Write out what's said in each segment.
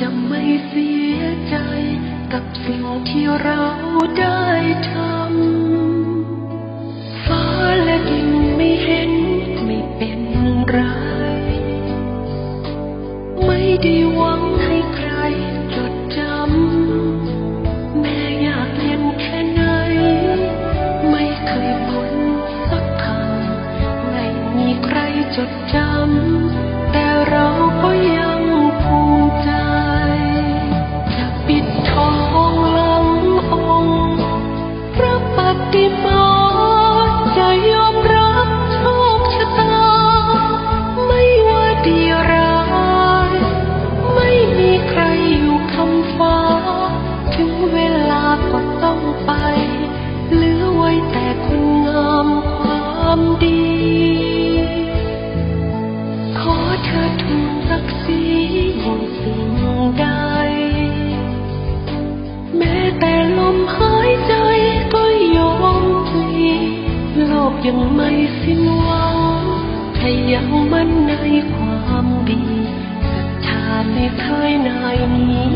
จะไม่เสียใจกับสิ่งที่เราได้ทำ ยังไม่สิ้นหวังถ้ายังมั่นในความดีศรัทธาไม่เคยนายนี้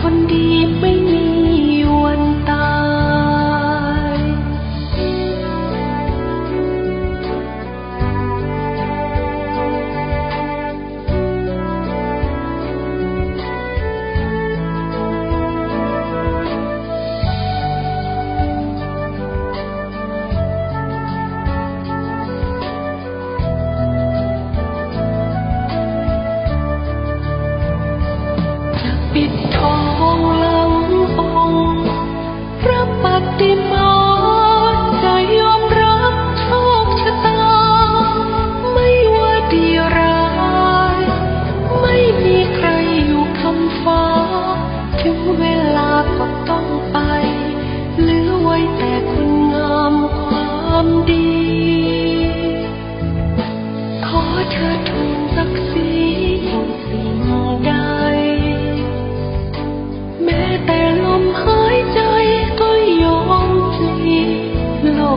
คนดีไม่มี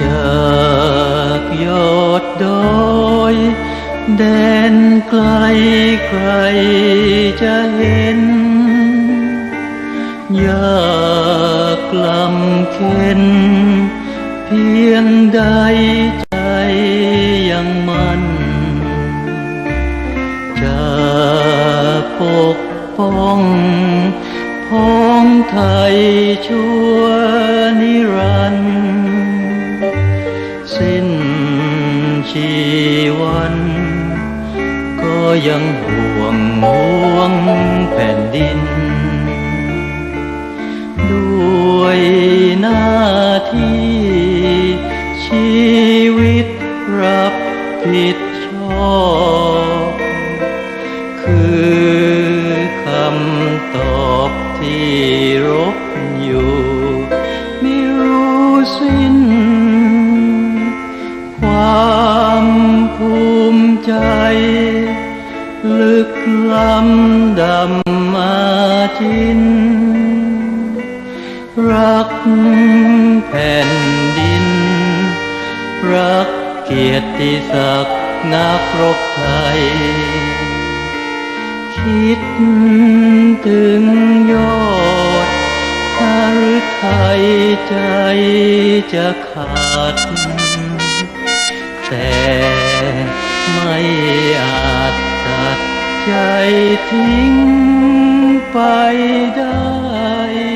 จากยอดดอยแดนไกลใครจะเห็นยากกลำเข็นเพียงใดใจยังมันจะปกป้องพ้องไทยชั่วนิรันดร์ ชีวัน ก็ยังห่วงห่วงแผ่นดิน ด้วยหน้าที่ ชีวิตรับผิดชอบ คือคำตอบที่รบอยู่ ไม่รู้สิ้น ลำดำมาจิน รักแผ่นดิน รักเกียรติศักดิ์นักรบไทย คิดถึงยอดหฤทัยใจจะขาด แต่ไม่อาจตัด ใจทิ้งไปได้